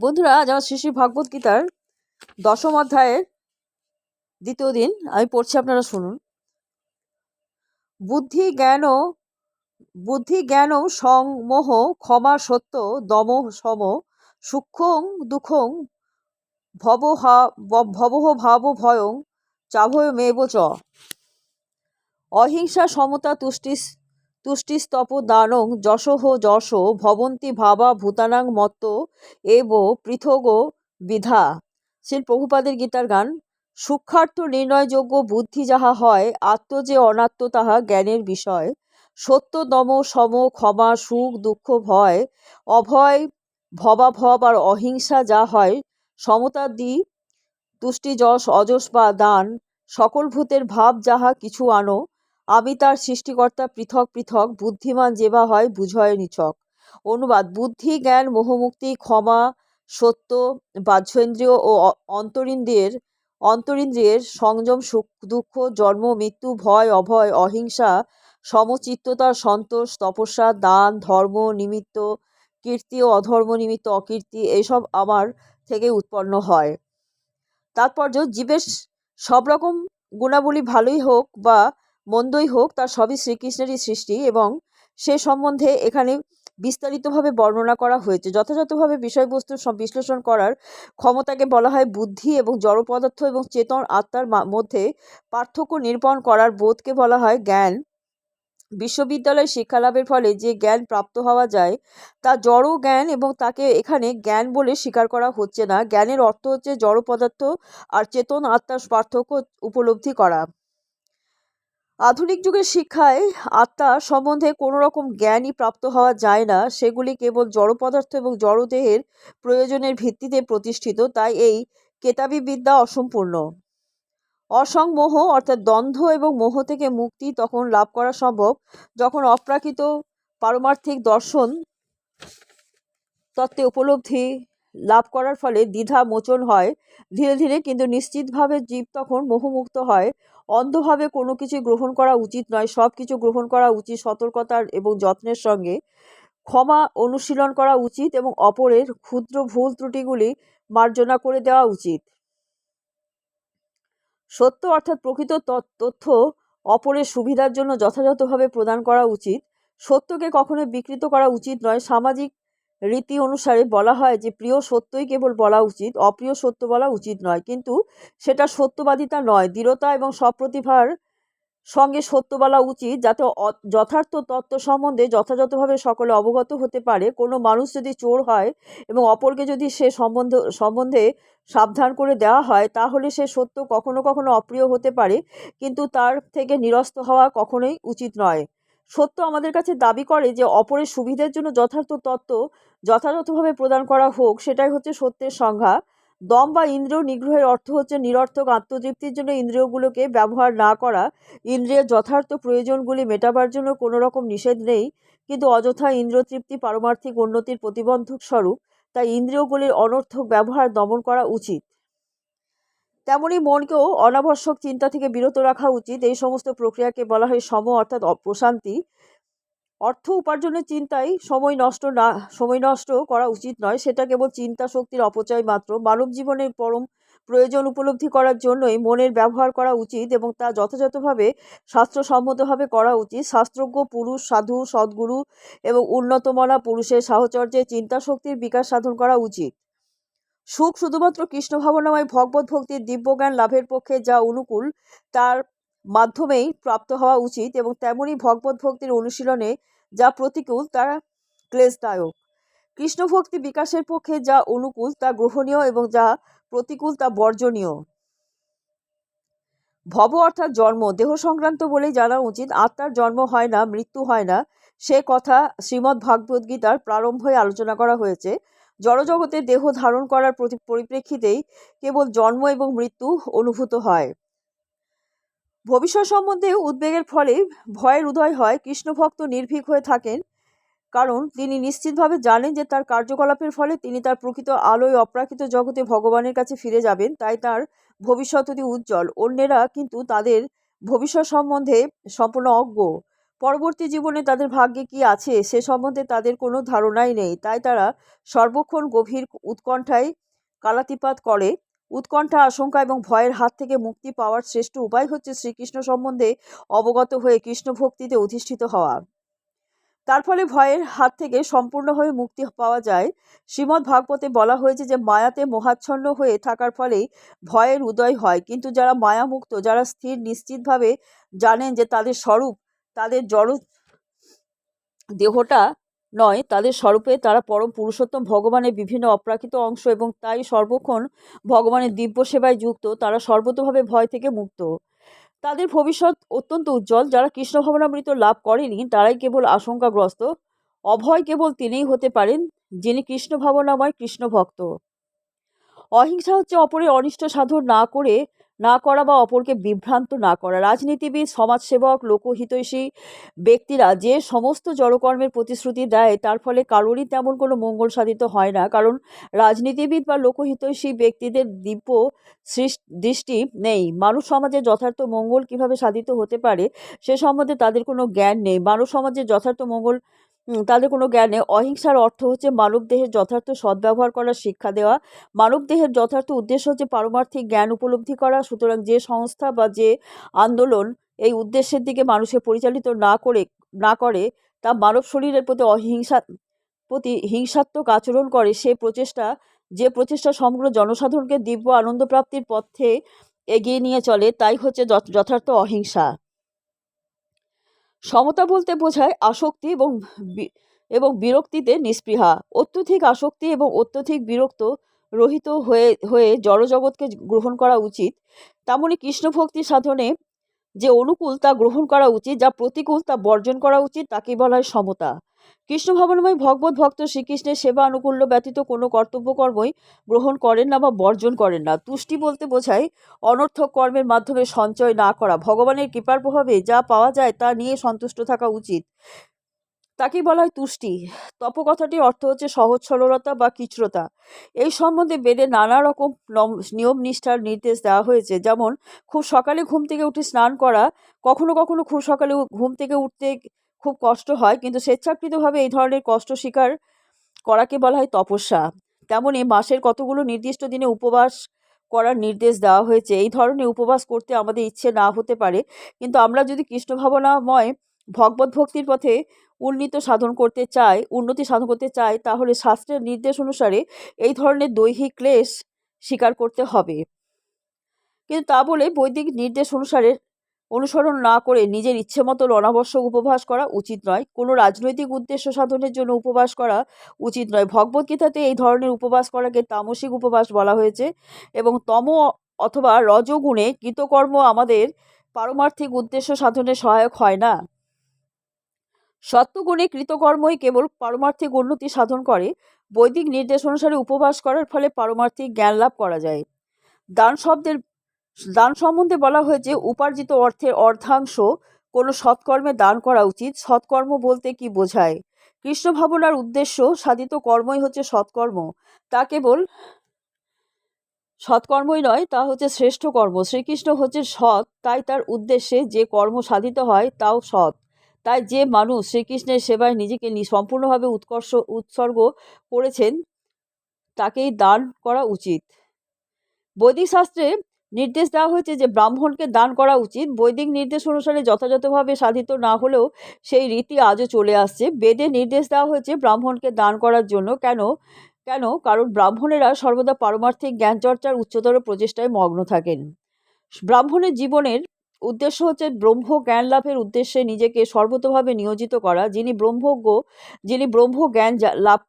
বন্ধুরা আজ আমার শ্রী শ্রী ভগবত গীতার দশম অধ্যায়ের দ্বিতীয় দিন, আমি পড়ছি আপনারা শুনুন। বুদ্ধি জ্ঞান বুদ্ধি জ্ঞান সংমোহ ক্ষমা সত্য দম সম সূক্ষ্ম দুঃখং ভবহ ভবহ ভাব ভয়ং চাভয় মেব চ। অহিংসা সমতা তুষ্টি তুষ্টিস্তপ দানং যশোহ যশো ভবন্তি ভাবা ভূতানাং মত্ত এব পৃথগ বিধা। শ্রীল প্রভুপাদের গীতার গান সূক্ষার্থ নির্ণয়যোগ্য বুদ্ধি যাহা হয়, আত্ম যে অনাত্ম তাহা জ্ঞানের বিষয়। সত্য দম সম ক্ষমা সুখ দুঃখ ভয়, অভয় ভবাভব আর অহিংসা যা হয় সমতা দি তুষ্টি যশ অযশ বা দান, সকল ভূতের ভাব যাহা কিছু আনো আমি তার সৃষ্টিকর্তা পৃথক পৃথক, বুদ্ধিমান যেবা হয়, বুঝয় নিছক। অনুবাদ, বুদ্ধি, জ্ঞান, মোহমুক্তি, ক্ষমা, সত্য, বাহ্যেন্দ্রিয় ও অন্তরিন্দ্রিয়ের অন্তরিন্দ্রিয়ের সংযম, সুখ, দুঃখ, জন্ম, মৃত্যু, ভয়, অভয়, অহিংসা, সমচিত্ততা, সন্তোষ, তপস্যা, দান, ধর্ম, নিমিত্ত, কীর্তি ও অধর্ম নিমিত্ত, অকীর্তি এইসব আমার থেকে উৎপন্ন হয়। তাৎপর্য, জীবের সব রকম গুণাবলী ভালোই হোক বা মন্দই হোক, তার সবই শ্রীকৃষ্ণেরই সৃষ্টি এবং সে সম্বন্ধে এখানে বিস্তারিতভাবে বর্ণনা করা হয়েছে। যথাযথভাবে বিষয়বস্তুর বিশ্লেষণ করার ক্ষমতাকে বলা হয় বুদ্ধি এবং জড় পদার্থ এবং চেতন আত্মার মধ্যে পার্থক্য নিরূপণ করার বোধকে বলা হয় জ্ঞান। বিশ্ববিদ্যালয়ে শিক্ষালাভের ফলে যে জ্ঞান প্রাপ্ত হওয়া যায়, তা জড় জ্ঞান এবং তাকে এখানে জ্ঞান বলে স্বীকার করা হচ্ছে না। জ্ঞানের অর্থ হচ্ছে জড় পদার্থ আর চেতন আত্মার পার্থক্য উপলব্ধি করা। আধুনিক যুগের শিক্ষায় আত্মা সম্বন্ধে কোনো রকম জ্ঞানই প্রাপ্ত হওয়া যায় না। সেগুলি কেবল জড় পদার্থ এবং জড়দেহের প্রয়োজনের ভিত্তিতে প্রতিষ্ঠিত, তাই এই কেতাবি বিদ্যা অসম্পূর্ণ। অসংমোহ, অর্থাৎ দ্বন্দ্ব এবং মোহ থেকে মুক্তি তখন লাভ করা সম্ভব, যখন অপ্রাকৃত পারমার্থিক দর্শন তত্ত্বে উপলব্ধি লাভ করার ফলে দ্বিধা মোচন হয়। ধীরে ধীরে কিন্তু নিশ্চিতভাবে জীব তখন মোহমুক্ত হয়। অন্ধভাবে কোনো কিছু গ্রহণ করা উচিত নয়, সব কিছু গ্রহণ করা উচিত সতর্কতার এবং যত্নের সঙ্গে। ক্ষমা অনুশীলন করা উচিত এবং অপরের ক্ষুদ্র ভুল ত্রুটিগুলি মার্জনা করে দেওয়া উচিত। সত্য অর্থাৎ প্রকৃত তথ্য অপরের সুবিধার জন্য যথাযথভাবে প্রদান করা উচিত। সত্যকে কখনো বিকৃত করা উচিত নয়, সামাজিক রীতি অনুসারে বলা হয় যে, প্রিয় সত্যই কেবল বলা উচিত, অপ্রিয় সত্য বলা উচিত নয়। কিন্তু সেটা সত্যবাদিতা নয়। দৃঢ়তা এবং সপ্রতিভার সঙ্গে সত্য বলা উচিত, যাতে যথার্থ তত্ত্ব সম্বন্ধে যথাযথভাবে সকলে অবগত হতে পারে। কোনো মানুষ যদি চোর হয় এবং অপরকে যদি সে সম্বন্ধ, সম্বন্ধে সাবধান করে দেওয়া হয়, তাহলে সে সত্য কখনো কখনো অপ্রিয় হতে পারে। কিন্তু তার থেকে নিরস্ত হওয়া কখনোই উচিত নয়। সত্য আমাদের কাছে দাবি করে যে অপরের সুবিধের জন্য যথার্থ তত্ত্ব যথাযথভাবে প্রদান করা হোক, সেটাই হচ্ছে সত্যের সংজ্ঞা। দম বা ইন্দ্রিয় নিগ্রহের অর্থ হচ্ছে নিরর্থক আত্মতৃপ্তির জন্য ইন্দ্রিয়গুলোকে ব্যবহার না করা। ইন্দ্রিয়ের যথার্থ প্রয়োজনগুলি মেটাবার জন্য কোনো রকম নিষেধ নেই, কিন্তু অযথা ইন্দ্রিয়তৃপ্তি পারমার্থিক উন্নতির প্রতিবন্ধক স্বরূপ, তাই ইন্দ্রিয়গুলির অনর্থক ব্যবহার দমন করা উচিত। তেমনি মনকেও অনাবশ্যক চিন্তা থেকে বিরত রাখা উচিত। এই সমস্ত প্রক্রিয়াকে বলা হয় সম অর্থাৎ অপ্রশান্তি অর্থ উপার্জনের চিন্তায় সময় নষ্ট না, সময় নষ্ট করা উচিত নয়। সেটা কেবল চিন্তা শক্তির অপচয় মাত্র। মানব জীবনের পরম প্রয়োজন উপলব্ধি করার জন্যই মনের ব্যবহার করা উচিত এবং তা যথাযথভাবে শাস্ত্রসম্মতভাবে করা উচিত। শাস্ত্রজ্ঞ, পুরুষ, সাধু, সদ্গুরু এবং উন্নতমনা পুরুষের সাহচর্যে চিন্তা শক্তির বিকাশ সাধন করা উচিত। সুখ শুধুমাত্র কৃষ্ণ ভাবনাময় ভগবত ভক্তির দিব্যজ্ঞান লাভের পক্ষে যা অনুকূল, তার মাধ্যমেই প্রাপ্ত হওয়া উচিত এবং তেমনই ভগবত ভক্তির অনুশীলনে যা প্রতিকূল, তা ক্লেশদায়ক। কৃষ্ণ ভক্তি বিকাশের পক্ষে যা অনুকূল, তা গ্রহণীয় এবং যা প্রতিকূল, তা বর্জনীয়। ভব অর্থাৎ জন্ম, দেহ সংক্রান্ত বলেই জানা উচিত, আত্মার জন্ম হয় না, মৃত্যু হয় না, সে কথা শ্রীমদ্ ভাগবত গীতার প্রারম্ভে আলোচনা করা হয়েছে। জড়জগতে দেহ ধারণ করার প্রতি পরিপ্রেক্ষিতেই কেবল জন্ম এবং মৃত্যু অনুভূত হয়। ভবিষ্যৎ সম্বন্ধে উদ্বেগের ফলে ভয়ের উদয় হয়। কৃষ্ণভক্ত নির্ভীক হয়ে থাকেন, কারণ তিনি নিশ্চিতভাবে জানেন যে তার কার্যকলাপের ফলে তিনি তার প্রকৃত আলোয় অপ্রাকৃত জগতে ভগবানের কাছে ফিরে যাবেন, তাই তার ভবিষ্যৎ অতি উজ্জ্বল। অন্যেরা কিন্তু তাদের ভবিষ্যৎ সম্বন্ধে সম্পূর্ণ অজ্ঞ। পরবর্তী জীবনে তাদের ভাগ্যে কি আছে সে সম্বন্ধে তাদের কোনো ধারণাই নেই। তাই তারা সর্বক্ষণ গভীর উৎকণ্ঠায় কালাতিপাত করে। উৎকণ্ঠা, আশঙ্কা এবং ভয়ের হাত থেকে মুক্তি পাওয়ার শ্রেষ্ঠ উপায় হচ্ছে শ্রীকৃষ্ণ সম্বন্ধে অবগত হয়ে কৃষ্ণ ভক্তিতে অধিষ্ঠিত হওয়া। তার ফলে ভয়ের হাত থেকে সম্পূর্ণভাবে মুক্তি পাওয়া যায়। শ্রীমদ্ ভাগবতে বলা হয়েছে যে, মায়াতে মোহাচ্ছন্ন হয়ে থাকার ফলেই ভয়ের উদয় হয়। কিন্তু যারা মায়ামুক্ত, যারা স্থির, নিশ্চিতভাবে জানেন যে তাদের স্বরূপ তাদের জড় দেহটা নয়, তাদের স্বরূপে তারা পরম পুরুষোত্তম ভগবানের বিভিন্ন অপ্রাকৃত অংশ এবং তাই সর্বক্ষণ ভগবানের দিব্য সেবায় যুক্ত, তারা সর্বতভাবে ভয় থেকে মুক্ত। তাদের ভবিষ্যৎ অত্যন্ত উজ্জ্বল, যারা কৃষ্ণ ভবনামৃত লাভ করেনি, তারাই কেবল আশঙ্কাগ্রস্ত। অভয় কেবল তিনিই হতে পারেন, যিনি কৃষ্ণ ভাবনাময় কৃষ্ণ ভক্ত অহিংসা হচ্ছে অপরের অনিষ্ট সাধন না করে না করা বা অপরকে বিভ্রান্ত না করা। রাজনীতিবিদ, সমাজসেবক, লোকহিতৈষী ব্যক্তিরা যে সমস্ত জড়কর্মের প্রতিশ্রুতি দেয়, তার ফলে কারোরই তেমন কোনো মঙ্গল সাধিত হয় না। কারণ রাজনীতিবিদ বা লোকহিতৈষী ব্যক্তিদের দিব্য দৃষ্টি নেই। মানুষ সমাজে যথার্থ মঙ্গল কীভাবে সাধিত হতে পারে, সে সম্বন্ধে তাদের কোনো জ্ঞান নেই। মানব সমাজে যথার্থ মঙ্গল তাদের কোনো জ্ঞানে অহিংসার অর্থ হচ্ছে মানব দেহের যথার্থ সদ্ব্যবহার করার শিক্ষা দেওয়া। মানব দেহের যথার্থ উদ্দেশ্য হচ্ছে পারমার্থিক জ্ঞান উপলব্ধি করা। সুতরাং যে সংস্থা বা যে আন্দোলন এই উদ্দেশ্যের দিকে মানুষকে পরিচালিত না করে না করে, তা মানব শরীরের প্রতি অহিংসা, প্রতি হিংসাত্মক আচরণ করে। সে প্রচেষ্টা, যে প্রচেষ্টা সমগ্র জনসাধারণকে দিব্য আনন্দ প্রাপ্তির পথে এগিয়ে নিয়ে চলে, তাই হচ্ছে যথার্থ অহিংসা। সমতা বলতে বোঝায় আসক্তি এবং এবং বিরক্তিতে নিষ্পৃহা অত্যধিক আসক্তি এবং অত্যধিক বিরক্ত রহিত হয়ে হয়ে জড়জগৎকে গ্রহণ করা উচিত। তেমনই কৃষ্ণভক্তি সাধনে যে অনুকূল তা গ্রহণ করা উচিত, যা প্রতিকূল তা বর্জন করা উচিত তাকে বলা হয় সমতা। কৃষ্ণ ভবনময় ভগবত ভক্ত শ্রীকৃষ্ণের সেবা আনুকূল্য ব্যতীত কোনো কর্তব্য কর্মই গ্রহণ করেন না বা বর্জন করেন না। তুষ্টি বলতে বোঝায় অনর্থক কর্মের মাধ্যমে সঞ্চয় না করা। ভগবানের কৃপার প্রভাবে যা পাওয়া যায় তা নিয়ে সন্তুষ্ট থাকা উচিত। তাকেই বলা হয় তুষ্টি। তপ কথাটির অর্থ হচ্ছে সহজ সরলতা বা কিচরতা এই সম্বন্ধে বেদে নানা রকম নিয়ম নিষ্ঠার নির্দেশ দেওয়া হয়েছে। যেমন, খুব সকালে ঘুম থেকে উঠে স্নান করা, কখনো কখনো খুব সকালে ঘুম থেকে উঠতে খুব কষ্ট হয়, কিন্তু স্বেচ্ছাকৃতভাবে এই ধরনের কষ্ট স্বীকার করাকে বলা হয় তপস্যা। তেমনই মাসের কতগুলো নির্দিষ্ট দিনে উপবাস করার নির্দেশ দেওয়া হয়েছে। এই ধরনের উপবাস করতে আমাদের ইচ্ছে না হতে পারে, কিন্তু আমরা যদি কৃষ্ণ ভাবনাময় ভগবত ভক্তির পথে উন্নীত সাধন করতে চায়, উন্নতি সাধন করতে চায়, তাহলে শাস্ত্রের নির্দেশ অনুসারে এই ধরনের দৈহিক ক্লেশ স্বীকার করতে হবে। কিন্তু তা বলে বৈদিক নির্দেশ অনুসারে, অনুসরণ না করে নিজের ইচ্ছে মতো অনাবশ্যক উপবাস করা উচিত নয়। কোনো রাজনৈতিক উদ্দেশ্য সাধনের জন্য উপবাস করা উচিত নয়। ভগবদ্গীতাতে এই ধরনের উপবাস করাকে তামসিক উপবাস বলা হয়েছে এবং তম অথবা রজগুণে কৃতকর্ম আমাদের পারমার্থিক উদ্দেশ্য সাধনে সহায়ক হয় না। সত্যগুণে কৃতকর্মই কেবল পারমার্থিক উন্নতি সাধন করে। বৈদিক নির্দেশ অনুসারে উপবাস করার ফলে পারমার্থিক জ্ঞান লাভ করা যায়। দান শব্দের, দান সম্বন্ধে বলা হয়েছে উপার্জিত অর্থের অর্ধাংশ কোনো সৎকর্মে দান করা উচিত। সৎকর্ম বলতে কি বোঝায়? কৃষ্ণ ভাবনার উদ্দেশ্য সাধিত কর্মই হচ্ছে সৎকর্ম। তা কেবল সৎকর্মই নয়, তা হচ্ছে শ্রেষ্ঠ কর্ম। শ্রীকৃষ্ণ হচ্ছে সৎ, তাই তার উদ্দেশ্যে যে কর্ম সাধিত হয়, তাও সৎ। তাই যে মানুষ শ্রীকৃষ্ণের সেবায় নিজেকে সম্পূর্ণভাবে উৎকর্ষ, উৎসর্গ করেছেন, তাকেই দান করা উচিত। বৈদিক শাস্ত্রে নির্দেশ দেওয়া হয়েছে যে ব্রাহ্মণকে দান করা উচিত। বৈদিক নির্দেশ অনুসারে যথাযথভাবে সাধিত না হলেও সেই রীতি আজও চলে আসছে। বেদে নির্দেশ দেওয়া হয়েছে ব্রাহ্মণকে দান করার জন্য। কেন? কেন? কারণ ব্রাহ্মণেরা সর্বদা পারমার্থিক জ্ঞান চর্চার উচ্চতর প্রচেষ্টায় মগ্ন থাকেন। ব্রাহ্মণের জীবনের উদ্দেশ্য হচ্ছে ব্রহ্ম জ্ঞান লাভের উদ্দেশ্যে নিজেকে সর্বতভাবে নিয়োজিত করা। যিনি ব্রহ্মজ্ঞ, যিনি ব্রহ্ম জ্ঞান লাভ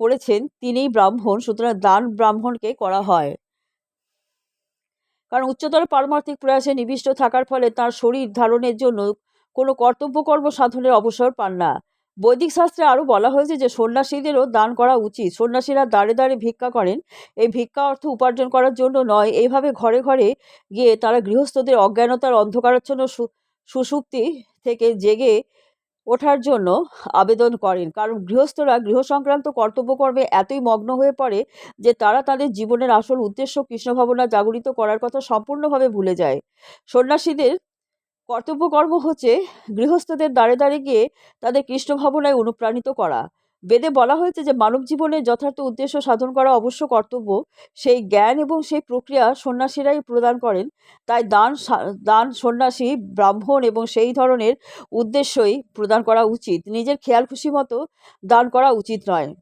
করেছেন, তিনিই ব্রাহ্মণ, সুতরাং দান ব্রাহ্মণকে করা হয়। কারণ উচ্চতর পারমার্থিক প্রয়াসে নিবিষ্ট থাকার ফলে তার শরীর ধারণের জন্য কোনো কর্তব্যকর্ম সাধনের অবসর পান না। বৈদিক শাস্ত্রে আরও বলা হয়েছে যে সন্ন্যাসীদেরও দান করা উচিত। সন্ন্যাসীরা দাঁড়ে দাঁড়ে ভিক্ষা করেন। এই ভিক্ষা অর্থ উপার্জন করার জন্য নয়, এইভাবে ঘরে ঘরে গিয়ে তারা গৃহস্থদের অজ্ঞানতার অন্ধকারাচ্ছন্ন সুসুপ্তি থেকে জেগে ওঠার জন্য আবেদন করেন। কারণ গৃহস্থরা গৃহ সংক্রান্ত কর্তব্যকর্মে এতই মগ্ন হয়ে পড়ে যে তারা তাদের জীবনের আসল উদ্দেশ্য কৃষ্ণ ভাবনা জাগরিত করার কথা সম্পূর্ণভাবে ভুলে যায়। সন্ন্যাসীদের কর্তব্য কর্ম হচ্ছে গৃহস্থদের দ্বারে দ্বারে গিয়ে তাদের কৃষ্ণ ভাবনায় অনুপ্রাণিত করা। বেদে বলা হয়েছে যে, মানব জীবনে যথার্থ উদ্দেশ্য সাধন করা অবশ্য কর্তব্য। সেই জ্ঞান এবং সেই প্রক্রিয়া সন্ন্যাসীরাই প্রদান করেন। তাই দান দান সন্ন্যাসী, ব্রাহ্মণ এবং সেই ধরনের উদ্দেশ্যই প্রদান করা উচিত। নিজের খেয়াল খুশি মতো দান করা উচিত নয়।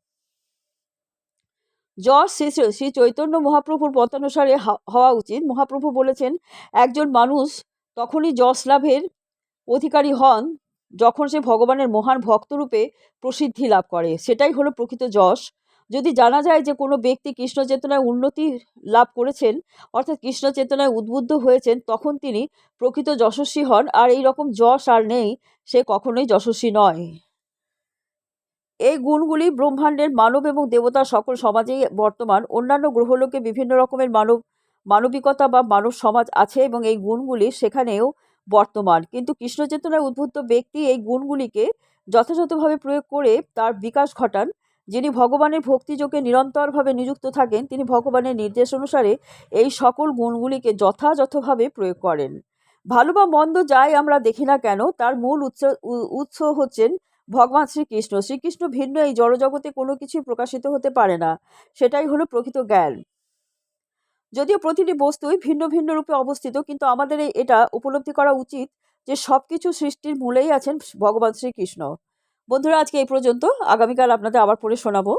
যশ শ্রী শ্রী চৈতন্য মহাপ্রভুর মতানুসারে হা- হওয়া উচিত। মহাপ্রভু বলেছেন, একজন মানুষ তখনই যশ লাভের অধিকারী হন যখন সে ভগবানের মহান ভক্তরূপে প্রসিদ্ধি লাভ করে। সেটাই হলো প্রকৃত যশ। যদি জানা যায় যে কোনো ব্যক্তি কৃষ্ণ চেতনায় উন্নতি লাভ করেছেন, অর্থাৎ কৃষ্ণ চেতনায় উদ্বুদ্ধ হয়েছেন, তখন তিনি প্রকৃত যশস্বী হন। আর এই রকম যশ আর নেই, সে কখনোই যশস্বী নয়। এই গুণগুলি ব্রহ্মাণ্ডের মানব এবং দেবতা সকল সমাজেই বর্তমান। অন্যান্য গ্রহলোকে বিভিন্ন রকমের মানব মানবিকতা বা মানব সমাজ আছে এবং এই গুণগুলি সেখানেও বর্তমান। কিন্তু কৃষ্ণ চেতনায় উদ্বুদ্ধ ব্যক্তি এই গুণগুলিকে যথাযথভাবে প্রয়োগ করে তার বিকাশ ঘটান। যিনি ভগবানের ভক্তিযোগে নিরন্তরভাবে নিযুক্ত থাকেন, তিনি ভগবানের নির্দেশ অনুসারে এই সকল গুণগুলিকে যথাযথভাবে প্রয়োগ করেন। ভালো বা মন্দ যাই আমরা দেখি না কেন, তার মূল উৎস উৎস হচ্ছেন ভগবান শ্রীকৃষ্ণ। শ্রীকৃষ্ণ ভিন্ন এই জড়জগতে কোনো কিছুই প্রকাশিত হতে পারে না। সেটাই হলো প্রকৃত জ্ঞান। যদিও প্রতিটি বস্তুই ভিন্ন ভিন্ন রূপে অবস্থিত, কিন্তু আমাদের এটা উপলব্ধি করা উচিত যে সব কিছু সৃষ্টির মূলেই আছেন ভগবান শ্রীকৃষ্ণ। বন্ধুরা, আজকে এই পর্যন্ত। আগামীকাল আপনাদের আবার পড়ে শোনাবো।